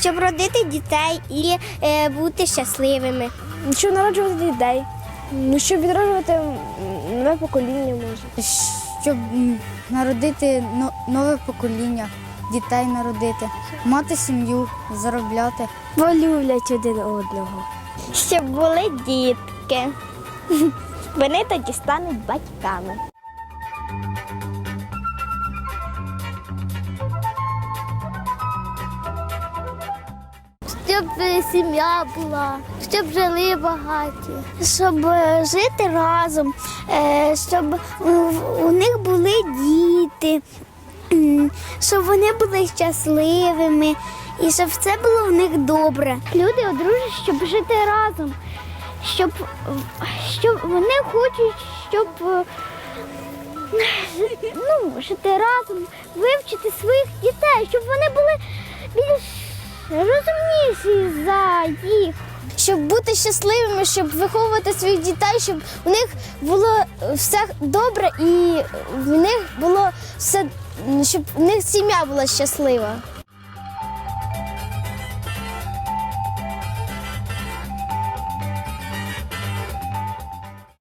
щоб родити дітей і е, бути щасливими. Щоб народжувати дітей. Ну, щоб відроджувати нове покоління може. щоб народити нове покоління, дітей народити, мати сім'ю, заробляти. Бо люблять один одного. Щоб були дітки. Вони тоді стануть батьками. Щоб сім'я була, щоб жили багаті, щоб жити разом, е, щоб у- у них були діти, щоб вони були щасливими і щоб все було в них добре. Люди одружують, щоб жити разом, щоб, щоб вони хочуть, щоб е, ну, жити разом, вивчити своїх дітей, щоб вони були більш розумніші за їх. Щоб бути щасливими, щоб виховувати своїх дітей, щоб у них було все добре і в них було все, щоб в них сім'я була щаслива.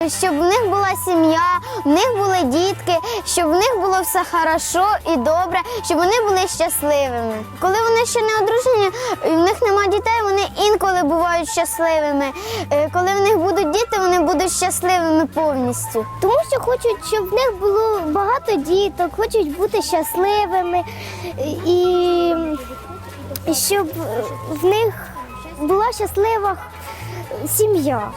Щоб в них була сім'я, в них були дітки, щоб в них було все хорошо і добре, щоб вони були щасливими. Коли вони ще не одружені, в них нема дітей, вони інколи бувають щасливими. Е, Коли в них будуть діти, вони будуть щасливими повністю. Тому що хочуть, щоб в них було багато діток, хочуть бути щасливими і щоб в них була щаслива сім'я.